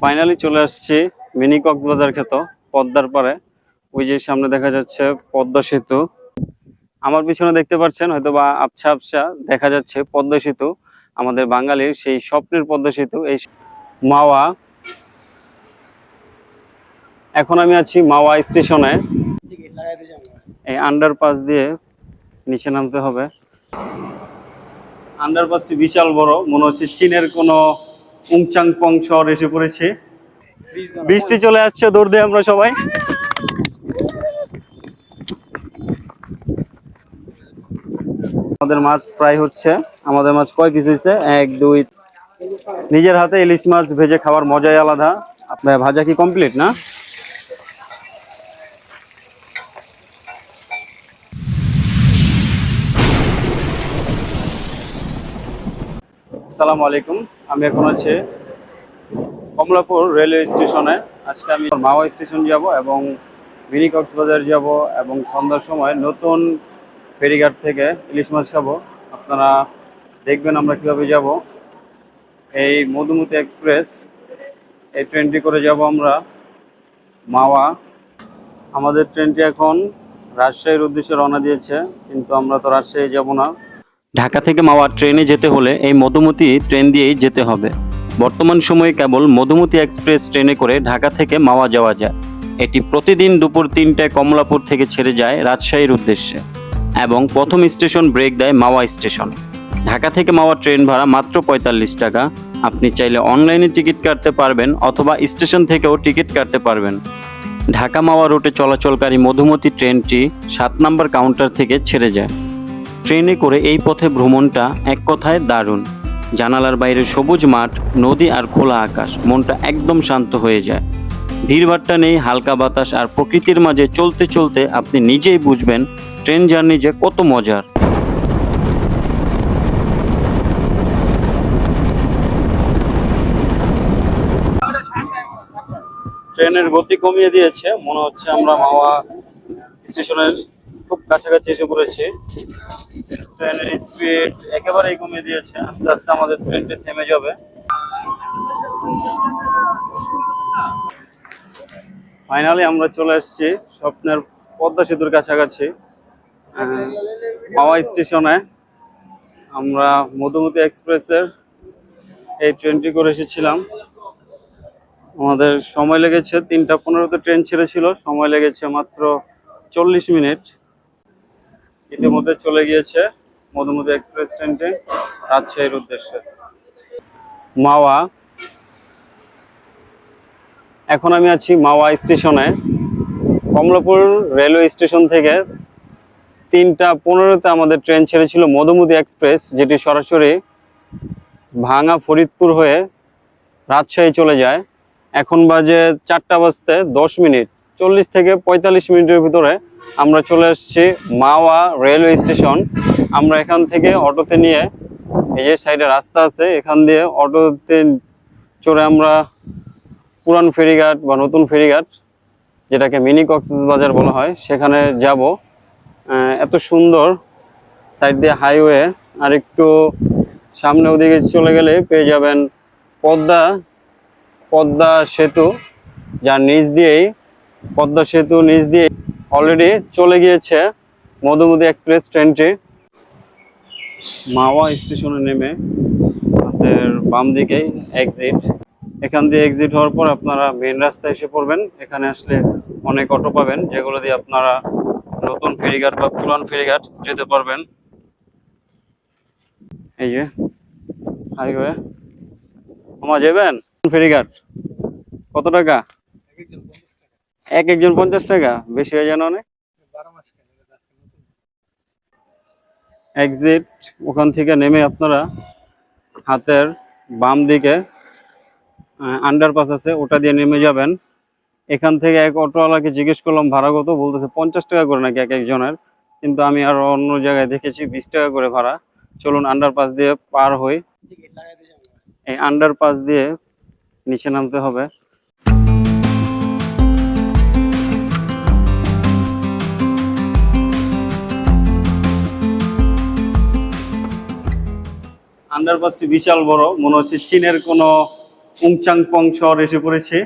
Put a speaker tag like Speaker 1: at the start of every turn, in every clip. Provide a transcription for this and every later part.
Speaker 1: Finally চলে আসছি mini Cox's Bazar ক্ষেত, পদ্মার পারে ওই যে সামনে দেখা যাচ্ছে পদ্মা সেতু। আমার পিছনে দেখতে পাচ্ছেন হয়তো বা আবছা আবছা দেখা যাচ্ছে পদ্মা সেতু। আমাদের বাঙালির সেই স্বপ্নের পদ্মা সেতু, এই মাওয়া। এখন আমি আছি মাওয়া স্টেশনে। এই আন্ডারপাস দিয়ে নিচে নামতে হবে। আন্ডারপাসটি বিশাল বড়, মনে হচ্ছে চীনের কোনো উংচাং পং শহর এসে পড়েছে। বৃষ্টি চলে আসছে দৌড় দিয়ে আমরা সবাই। আমাদের মাছ প্রায় হচ্ছে আমাদের মাছ কয় পিস হয়েছে? এক দুই নিজের হাতে ইলিশ মাছ ভেজে খাওয়ার মজাই আলাদা। আপনার ভাজা কি কমপ্লিট না? আসসালামু আলাইকুম। আমি এখন আছি কমলাপুর রেলওয়ে স্টেশনে। আজকে আমি মাওয়া স্টেশন যাব এবং মিনি কক্সবাজার যাব এবং সন্ধ্যার সময় নতুন ফেরিঘাট থেকে ইলিশ মাছ খাব। আপনারা দেখবেন আমরা কীভাবে যাব। এই মধুমতি এক্সপ্রেস, এই ট্রেনটি করে যাব আমরা মাওয়া। আমাদের ট্রেনটি এখন রাজশাহীর উদ্দেশ্যে রওনা দিয়েছে, কিন্তু আমরা তো রাজশাহী যাব না। ঢাকা থেকে মাওয়া ট্রেনে যেতে হলে এই মধুমতি ট্রেন দিয়েই যেতে হবে। বর্তমান সময়ে কেবল মধুমতি এক্সপ্রেস ট্রেনে করে ঢাকা থেকে মাওয়া যাওয়া যায়। এটি প্রতিদিন দুপুর তিনটায় কমলাপুর থেকে ছেড়ে যায় রাজশাহীর উদ্দেশ্যে এবং প্রথম স্টেশন ব্রেক দেয় মাওয়া স্টেশন। ঢাকা থেকে মাওয়া ট্রেন ভাড়া মাত্র পঁয়তাল্লিশ টাকা। আপনি চাইলে অনলাইনে টিকিট কাটতে পারবেন অথবা স্টেশন থেকেও টিকিট কাটতে পারবেন। ঢাকা মাওয়া রুটে চলাচলকারী মধুমতি ট্রেনটি সাত নম্বর কাউন্টার থেকে ছেড়ে যায়। ট্রেনে করে এই পথে ভ্রমণটা এক কথায় দারুণ। জানালার বাইরে সবুজ মাঠ, নদী আর খোলা আকাশ, মনটা একদম শান্ত হয়ে যায়। ভিড়ভাট্টা নেই, হালকা বাতাস আর প্রকৃতির মাঝে চলতে চলতে আপনি নিজেই বুঝবেন ট্রেন জার্নি যে কত মজার। ট্রেনের গতি কমিয়ে দিয়েছে, মনে হচ্ছে আমরা মাওয়া স্টেশনের খুব কাছাকাছি এসে পড়েছি। ট্রেনের স্পিড একেবারেই কমিয়ে দিয়েছে। আস্তে আস্তে আমাদের ট্রেনটি থেমে যাবে। ফাইনালি আমরা চলে এসেছি স্বপ্নের পদ্মা সেতুর কাছাকাছি আহ, মাওয়া স্টেশনে। আমরা মধুমতি এক্সপ্রেসের এই ট্রেনটি করে এসেছিলাম। আমাদের সময় লেগেছে তিনটা পনেরোতে ট্রেন ছেড়েছিল সময় লেগেছে মাত্র চল্লিশ মিনিট। ইতিমধ্যে চলে গিয়েছে। মধুমতি এক্সপ্রেস ট্রেনটি রাজশাহীর উদ্দেশ্যে। মাওয়া। এখন আমি আছি মাওয়া স্টেশনে। কমলাপুর রেলওয়ে স্টেশন থেকে তিনটা পনেরোতে আমাদের ট্রেন ছেড়েছিল মধুমতি এক্সপ্রেস, যেটি সরাসরি ভাঙা ফরিদপুর হয়ে রাজশাহী চলে যায়। এখন বাজে চারটা বাজতে দশ মিনিট। চল্লিশ থেকে পঁয়তাল্লিশ মিনিটের ভিতরে আমরা চলে এসেছি মাওয়া রেলওয়ে স্টেশন। আমরা এখান থেকে অটোতে নিয়ে এই যে সাইডে রাস্তা আছে, এখান দিয়ে অটোতে চড়ে আমরা পুরান ফেরিঘাট বা নতুন ফেরিঘাট, যেটাকে মিনি কক্সবাজার বলা হয়, সেখানে যাব। এত সুন্দর সাইড দিয়ে হাইওয়ে, আর একটু সামনে ওদিকে চলে গেলে পেয়ে যাবেন পদ্মা পদ্মা সেতু, যার নিচ দিয়েই পদ্মা সেতু নিচ দিয়ে অলরেডি চলে গিয়েছে মধুমতি এক্সপ্রেস ট্রেনটি। মাওয়া স্টেশনে নেমে আমাদের বাম দিকেই এক্সিট এখান দিয়ে এক্সিট হওয়ার পর আপনারা মেন রাস্তায় এসে পড়বেন। এখানে আসলে অনেক অটো পাবেন, যেগুলো দিয়ে আপনারা নতুন ফেরিঘাট বা পুরান ফেরিঘাট যেতে পারবেন। এই যে হাইওয়ে কমা যাবেন? ফেরিঘাট। কত টাকা? এক একজন পঞ্চাশ টাকা? বেশি হয়ে যায় না অনেক? এক্সিট ওখান থেকে নেমে আপনারা হাতের বাম দিকে আন্ডারপাস আছে ওটা দিয়ে নেমে যাবেন। এখান থেকে এক অটোওয়ালাকে জিজ্ঞেস করলাম ভাড়া কত? বলতেছে পঞ্চাশ টাকা করে নাকি এক একজনের? কিন্তু আমি আরও অন্য জায়গায় দেখেছি বিশ টাকা করে ভাড়া। চলুন আন্ডারপাস দিয়ে পার হই। এই আন্ডারপাস দিয়ে নিচে নামতে হবে। আন্ডারপাসটি বিশাল বড়। মনে হচ্ছে চীনের কোনো উংচাং পং শহর এসে পড়েছি।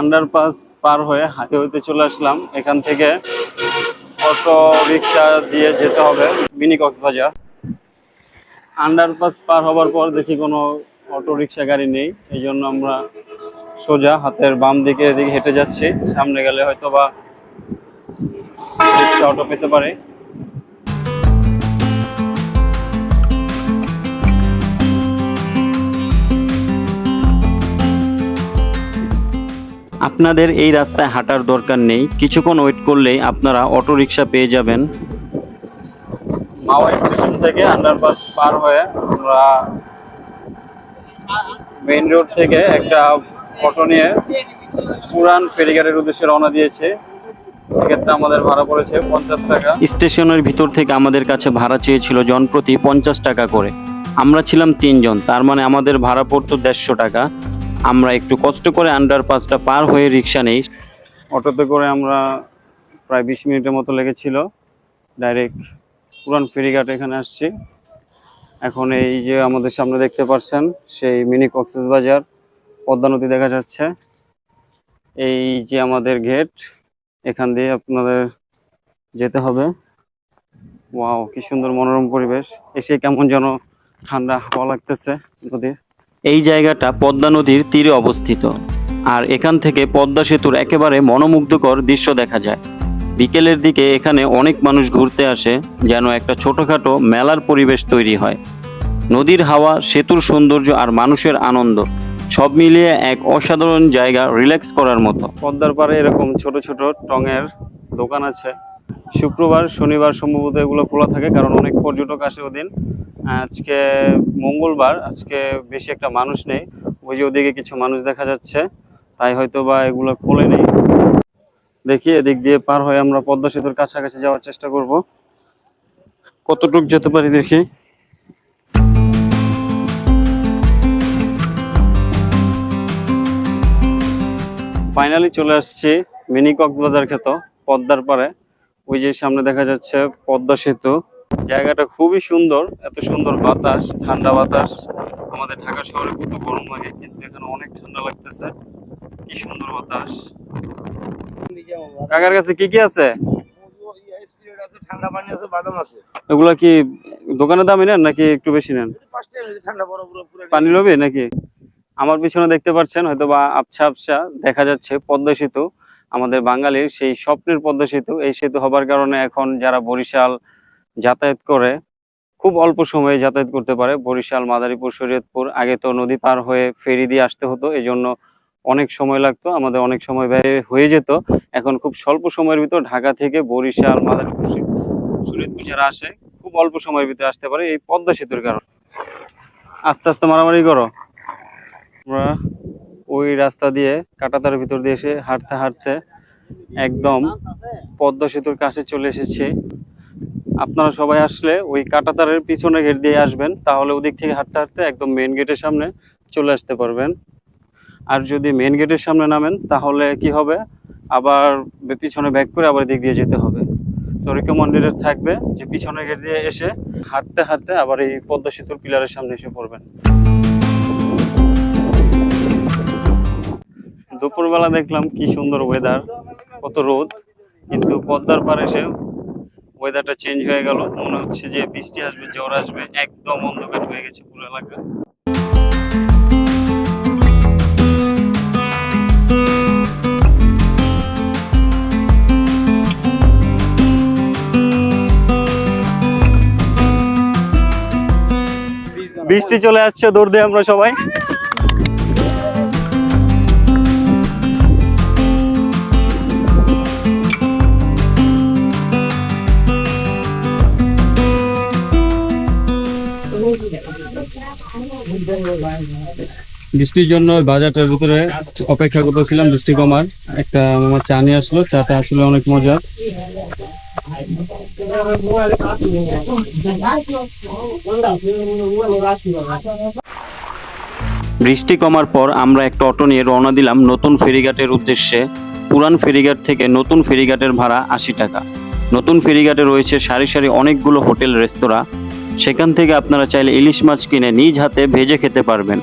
Speaker 1: আন্ডারপাস পার হয়ে হাতে হাইওয়েতে চলে আসলাম। এখান থেকে অটো রিক্সা দিয়ে যেতে হবে মিনি কক্সবাজার। আন্ডারপাস পার হবার পর দেখি কোনো অটো রিক্সা গাড়ি নেই। এই জন্য আমরা সোজা হাতের বাম দিকে এদিকে হেঁটে যাচ্ছি। সামনে গেলে হয়তো বা রিক্সা অটো পেতে পারি। আপনাদের এই রাস্তায় হাঁটার দরকার নেই। কিছুক্ষণ ওয়েট করলেই আপনারা অটো রিক্সা পেয়ে যাবেন। মাওয়া স্টেশন থেকে আন্ডারপাস পার হয়ে আমরা মেইন রোড থেকে একটা অটো নিয়ে পুরান ফেরিঘাটের উদ্দেশ্যে রওনা দিয়েছে। সেক্ষেত্রে আমাদের ভাড়া পড়েছে পঞ্চাশ টাকা। স্টেশনের ভিতর থেকে আমাদের কাছে ভাড়া চেয়েছিল জনপ্রতি পঞ্চাশ টাকা করে। আমরা ছিলাম তিনজন, তার মানে আমাদের ভাড়া পড়তো দেড়শো টাকা। আমরা একটু কষ্ট করে আন্ডারপাসটা পার হয়ে রিক্সা নেই। অটোতে করে আমরা প্রায় বিশ মিনিটের মতো লেগেছিল। ডাইরেক্ট পুরান ফেরিঘাট এখানে আসছি। এখন এই যে আমাদের সামনে দেখতে পাচ্ছেন সেই মিনি কক্সেস বাজার, পদ্মা নদী দেখা যাচ্ছে। এই যে আমাদের গেট এখান দিয়ে আপনাদের যেতে হবে। ওয়াও কি সুন্দর মনোরম পরিবেশ। এসে কেমন যেন ঠান্ডা হাওয়া লাগতেছে নদীর। এই জায়গাটা পদ্মা নদীর তীরে অবস্থিত। আর এখান থেকে পদ্মা সেতুর একেবারে মনোমুগ্ধকর দৃশ্য দেখা যায়। বিকেলের দিকে এখানে অনেক মানুষ ঘুরতে আসে, যেন একটা ছোটখাটো মেলার পরিবেশ তৈরি হয়। নদীর হাওয়া, সেতুর সৌন্দর্য আর মানুষের আনন্দ, সব মিলিয়ে এক অসাধারণ জায়গা রিল্যাক্স করার মতো। পদ্মার পাড়ে এরকম ছোট ছোট টঙের দোকান আছে। শুক্রবার, শনিবার সম্ভবত এগুলো খোলা থাকে, কারণ অনেক পর্যটক আসে ওদিন। আজকে মঙ্গলবার, আজকে বেশি একটা মানুষ নেই। ওই যে ওদিকে কিছু মানুষ দেখা যাচ্ছে, তাই হয়তো বা এগুলো খোলে নেই। দেখি, এদিক দিয়ে পার হয়ে আমরা পদ্মা সেতুর কাছাকাছি যাওয়ার চেষ্টা করব। কতটুক যেতে পারি দেখি। ফাইনালি চলে আসছি মিনি কক্সবাজার খেত পদ্মার পারে ওই যে সামনে দেখা যাচ্ছে পদ্মা সেতু। জায়গাটা খুবই সুন্দর, এত সুন্দর বাতাস, ঠান্ডা বাতাস। আমাদের ঢাকা শহরে কত গরম লাগে, কিন্তু এখানে অনেক ঠান্ডা লাগতেছে। কি সুন্দর বাতাস। কাকার কাছে কি কি আছে?
Speaker 2: ঠান্ডা
Speaker 1: এগুলা কি দোকানে দামি নেন নাকি একটু বেশি নেন? পানি লবে নাকি? আমার পিছনে দেখতে পাচ্ছেন হয়তো বা আবছা আবছা দেখা যাচ্ছে, পদ্মা সেতু। আমাদের বাঙালির সেই স্বপ্নের পদ্মা সেতু। এই সেতু হবার কারণে এখন যারা বরিশাল যাতায়াত করে, খুব অল্প সময়ে যাতায়াত করতে পারে। বরিশাল, মাদারীপুর, শরীয়তপুর, আগে তো নদী পার হয়ে ফেরি দিয়ে আসতে হতো এই জন্য অনেক সময় লাগতো, আমাদের অনেক সময় ব্যয় হয়ে যেত। এখন খুব স্বল্প সময়ের ভিতর ঢাকা থেকে বরিশাল, মাদারীপুর শরীয়তপুর যারা আসে, খুব অল্প সময়ের ভিতরে আসতে পারে এই পদ্মা সেতুর কারণে। আস্তে আস্তে মারামারি করো। আমরা ওই রাস্তা দিয়ে কাটাতার ভিতর দিয়ে এসে হাঁটতে হাঁটতে একদম পদ্মা সেতুর কাছে চলে এসেছি। আপনারা সবাই আসলে ওই কাটাতারের পিছনে গেট দিয়ে আসবেন, তাহলে ওদিক থেকে হাঁটতে হাঁটতে একদম মেন গেটের সামনে চলে আসতে পারবেন। আর যদি মেন গেটের সামনে নামেন, তাহলে কি হবে? আবার পিছনে ব্যাক করে আবার দিক দিয়ে যেতে হবে। সো রিকমেন্ডেড থাকবে যে পিছনে গেট দিয়ে এসে হাঁটতে হাঁটতে আবার এই পদ্মা সেতুর পিলারের সামনে এসে পড়বেন। দুপুরবেলা দেখলাম কি সুন্দর ওয়েদার কত রোদ, কিন্তু পদ্মার পার এসে ওয়েদারটা চেঞ্জ হয়ে গেল। মনে হচ্ছে যে বৃষ্টি আসবে, জ্বর আসবে, একদম অন্ধকার হয়ে গেছে পুরো এলাকা। বৃষ্টি চলে আসছে দৌড় দিয়ে আমরা সবাই। বৃষ্টির জন্য বাজারটার ভিতরে অপেক্ষা করতেছিলাম, বৃষ্টি কমার। একটা আমার চা নিয়ে আসলো, চাটা আসলে অনেক মজা বৃষ্টি কমার পর আমরা একটা অটো নিয়ে রওনা দিলাম নতুন ফেরিঘাটের উদ্দেশ্যে। পুরান ফেরিঘাট থেকে নতুন ফেরিঘাটের ভাড়া আশি টাকা। নতুন ফেরিঘাটে রয়েছে সারি সারি অনেকগুলো হোটেল, রেস্তোরাঁ। সেখান থেকে আপনারা চাইলে ইলিশ মাছ কিনে নিজ হাতে ভেজে খেতে পারবেন।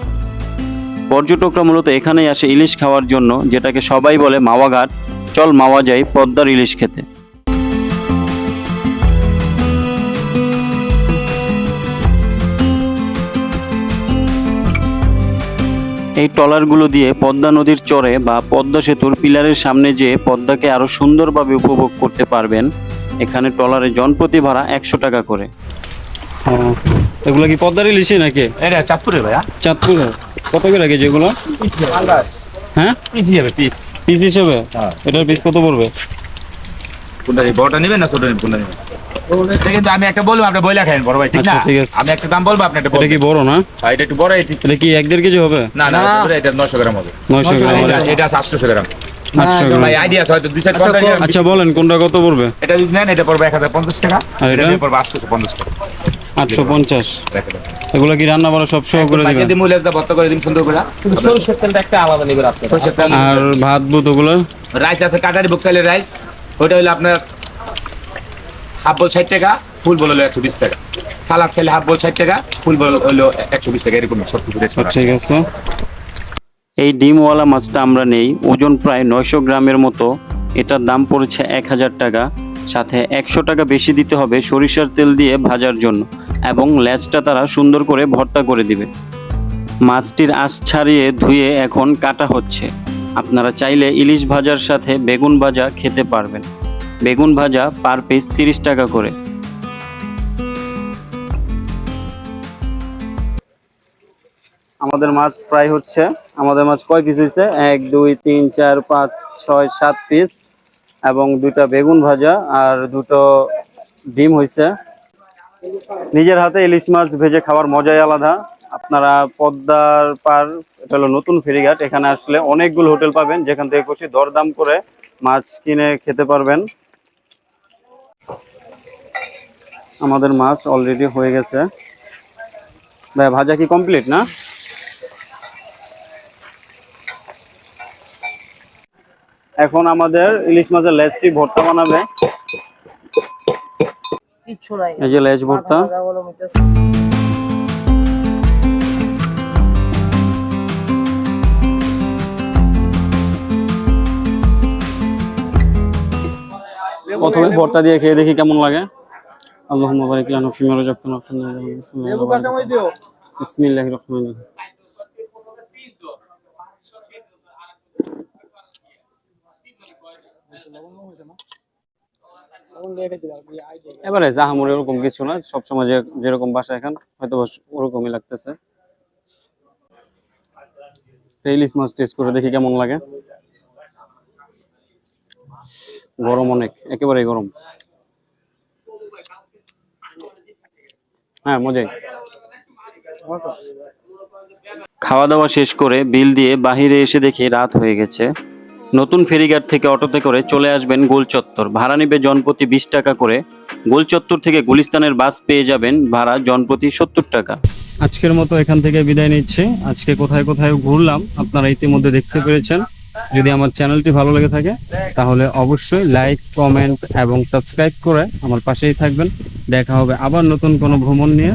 Speaker 1: পর্যটকরা মূলত এখানেই আসে ইলিশ খাওয়ার জন্য যেটাকে সবাই বলে মাওয়া ঘাট চল মাওয়া যাই পদ্মার ইলিশ খেতে। এই ট্রলারগুলো দিয়ে পদ্মা নদীর চরে বা পদ্মা সেতুর পিলারের সামনে যেয়ে পদ্মাকে আরও সুন্দরভাবে উপভোগ করতে পারবেন। এখানে ট্রলারে জনপ্রতি ভাড়া একশো টাকা করে। এগুলো কি পদ্মার ইলিশই নাকি?
Speaker 3: এটা চাঁদপুরে ভাইয়া।
Speaker 1: চাঁদপুর কত করে কেজি এগুলো? হ্যাঁ?
Speaker 3: পিস যাবে পিস।
Speaker 1: পিস হিসেবে?
Speaker 3: হ্যাঁ।
Speaker 1: এটার পিস কত পড়বে?
Speaker 3: কোনটা বড়টা নেবেন না ছোট নেবেন কোনটা নেবেন? আমি একটা বলব আপনি বইলা খাইন বড় ভাই ঠিক না?
Speaker 1: আচ্ছা, আছে।
Speaker 3: আমি একটা দাম বলব আপনি একটা
Speaker 1: এটা কি বড় না?
Speaker 3: আর এটা একটু বড় এটি
Speaker 1: এটা কি এক দেড় কেজি হবে?
Speaker 3: না না এটা 900 গ্রাম হবে।
Speaker 1: নয়শো গ্রাম
Speaker 3: এটা- এটা আছে 800 গ্রাম।
Speaker 1: আটশো
Speaker 3: পঞ্চাশ গ্রাম।
Speaker 1: আচ্ছা বলেন কোনটা কত পড়বে?
Speaker 3: এটা যদি নেন এটা পড়বে 1050 টাকা।
Speaker 1: আর এটা?
Speaker 3: পড়বে 850 টাকা।
Speaker 1: আটশো পঞ্চাশ। এগুলো কি রান্না বাড়া সব সহ করে দিবেন?
Speaker 3: ভর্তা করে দিন সুন্দর করে।
Speaker 2: সরষের তেলটা একটা আলাদা নেবেন আপনি।
Speaker 3: সরষের তেল
Speaker 1: আর ভাত বুত ওগুলো?
Speaker 3: রাইস আছে কাটারি বক্সাইলের রাইস। ওইটা হলো আপনার হাফ বল ষাট টাকা ফুল বল হলো একশো বিশ টাকা। সালাদ খেলে হাফ বল ষাট টাকা ফুল বল হলো একশো বিশ টাকা এরকম সব কিছু রেট
Speaker 1: ঠিক আছে। এই ডিমওয়ালা মাছটা আমরা নেই ওজন প্রায় নয়শো গ্রামের মতো। এটার দাম পড়েছে এক হাজার টাকা। সাথে একশো টাকা বেশি দিতে হবে সরিষার তেল দিয়ে ভাজার জন্য। এবং লেজটা তারা সুন্দর করে ভর্তা করে দিবে। মাছটির আঁশ ছাড়িয়ে ধুয়ে এখন কাটা হচ্ছে। আপনারা চাইলে ইলিশ ভাজার সাথে বেগুন ভাজা খেতে পারবেন। বেগুন ভাজা পার পিস তিরিশ টাকা করে। আমাদের মাছ প্রায় হচ্ছে, আমাদের মাছ কয় পিস হয়েছে? এক, দুই, তিন, চার, পাঁচ, ছয়, সাত পিস এবং দুইটা বেগুন ভাজা আর দুটো ডিম হয়েছে। নিজের হাতে ইলিশ মাছ ভেজে খাওয়ার মজাই আলাদা। আপনারা পদ্মার পার, এটা হলো নতুন ফেরিঘাট, এখানে আসলে অনেকগুলো হোটেল পাবেন, যেখান থেকে খুশি দরদাম করে মাছ কিনে খেতে পারবেন। আমাদের মাছ অলরেডি হয়ে গেছে। ভাই, ভাজা কি কমপ্লিট না? এখন আমাদের ইলিশ মাছের লেজটি ভর্তা বানাবে।
Speaker 2: কিচ্ছু নাই।
Speaker 1: এই যে লেজ ভর্তা। প্রথমে ভর্তা দিয়ে খেয়ে দেখি কেমন লাগে। আল্লাহুম্মা বারিক লানা বিসমিল্লাহির রহমানির রহিম। এবারে জাহামুর এরকম কিছু না। সবসময় যেরকম বাসা এখন হয়তো ওরকমই লাগতেছে। ইলিশ মাছ টেস্ট করে দেখি কেমন লাগে। গরম অনেক একেবারে গরম। হ্যাঁ মজাই। খাওয়া দাওয়া শেষ করে বিল দিয়ে বাহিরে এসে দেখি রাত হয়ে গেছে। নতুন ফেরিঘাট থেকে অটোতে করে চলে আসবেন গোলচত্বর ভাড়া নেবে জনপ্রতি বিশ টাকা করে। গোলচত্বর থেকে গুলিস্তানের বাস পেয়ে যাবেন ভাড়া জনপ্রতি সত্তর টাকা। আজকের মতো এখান থেকে বিদায় নিচ্ছে। আজকে কোথায় কোথায় ঘুরলাম আপনারা ইতিমধ্যে দেখতে পেরেছেন। যদি আমার চ্যানেলটি ভালো লেগে থাকে, তাহলে অবশ্যই লাইক, কমেন্ট এবং সাবস্ক্রাইব করে আমার পাশেই থাকবেন। দেখা হবে আবার নতুন কোনো ভ্রমণ নিয়ে,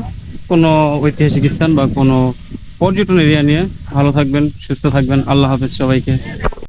Speaker 1: কোনো ঐতিহাসিক স্থান বা কোনো পর্যটন এরিয়া নিয়ে। ভালো থাকবেন, সুস্থ থাকবেন। আল্লাহ হাফেজ সবাইকে।